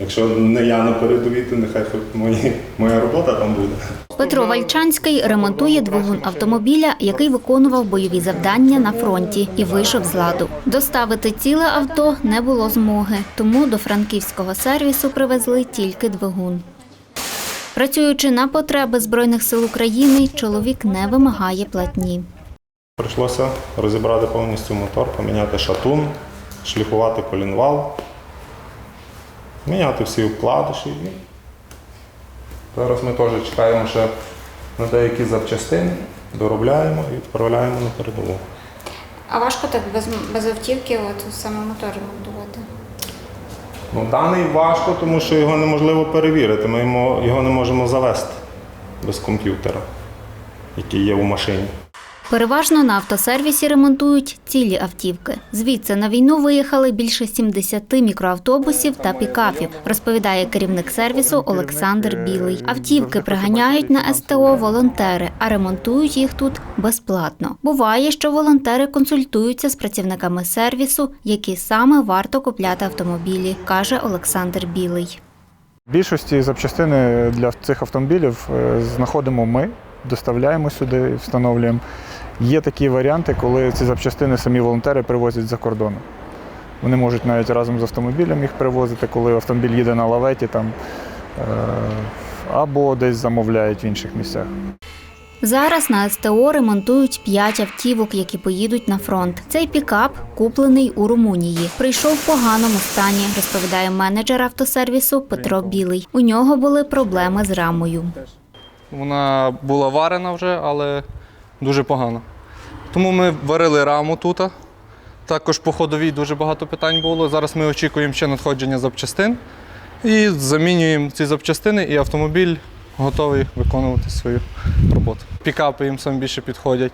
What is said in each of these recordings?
Якщо не я на передовій, то нехай мої, моя робота там буде. Петро Вальчанський ремонтує двигун автомобіля, який виконував бойові завдання на фронті і вийшов з ладу. Доставити ціле авто не було змоги, тому до франківського сервісу привезли тільки двигун. Працюючи на потреби Збройних сил України, чоловік не вимагає платні. Прийшлося розібрати повністю мотор, поміняти шатун, шліфувати колінвал, міняти всі вкладиші. І Зараз ми теж чекаємо ще на деякі запчастини, доробляємо і відправляємо на передову. А важко так без, без автівки, от саме мотор ремонтувати? Ну, даний важко, тому що його неможливо перевірити. Ми його не можемо завести без комп'ютера, який є у машині. Переважно на автосервісі ремонтують цілі автівки. Звідси на війну виїхали більше 70 мікроавтобусів та пікапів, розповідає керівник сервісу Олександр Білий. Автівки приганяють на СТО волонтери, а ремонтують їх тут безплатно. Буває, що волонтери консультуються з працівниками сервісу, які саме варто купляти автомобілі, каже Олександр Білий. Більшості запчастини для цих автомобілів е, знаходимо ми, доставляємо сюди, встановлюємо. Є такі варіанти, коли ці запчастини самі волонтери привозять за кордону. Вони можуть навіть разом з автомобілем їх привозити, коли автомобіль їде на лаветі там, е, або десь замовляють в інших місцях. Зараз на СТО ремонтують п'ять автівок, які поїдуть на фронт. Цей пікап куплений у Румунії. Прийшов в поганому стані, розповідає менеджер автосервісу Петро Білий. У нього були проблеми з рамою. Вона була варена вже, але дуже погано. Тому ми варили раму тут. Також по ходовій дуже багато питань було. Зараз ми очікуємо ще надходження запчастин і замінюємо ці запчастини, і автомобіль готовий виконувати свою роботу. Пікапи їм саме більше підходять,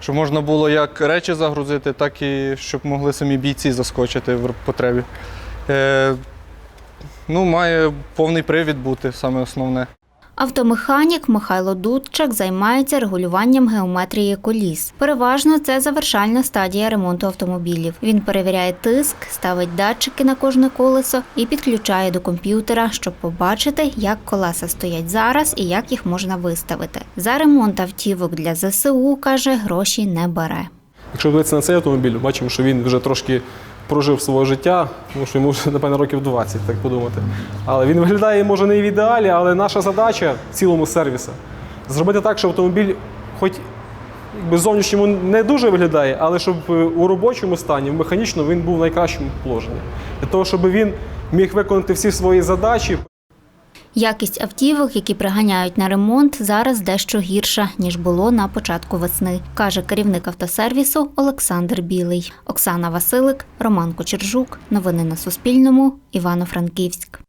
щоб можна було як речі загрузити, так і щоб могли самі бійці заскочити в потребі. Е, ну, має повний привід бути, саме основне. Автомеханік Михайло Дудчак займається регулюванням геометрії коліс. Переважно це завершальна стадія ремонту автомобілів. Він перевіряє тиск, ставить датчики на кожне колесо і підключає до комп'ютера, щоб побачити, як колеса стоять зараз і як їх можна виставити. За ремонт автівок для ЗСУ каже, гроші не бере. Якщо дивитися на цей автомобіль, бачимо, що він вже трошки прожив своє життя, тому що йому вже, напевно, років 20, так подумати. Але він виглядає, може, не в ідеалі, але наша задача в цілому сервісу зробити так, щоб автомобіль, хоч якби зовнішньому не дуже виглядає, але щоб е, у робочому стані, в механічному він був в найкращому положенні. Для того, щоб він міг виконати всі свої задачі. Якість автівок, які приганяють на ремонт, зараз дещо гірша ніж було на початку весни, каже керівник автосервісу Олександр Білий. Оксана Василик, Роман Кочержук. Новини на Суспільному. Івано-Франківськ.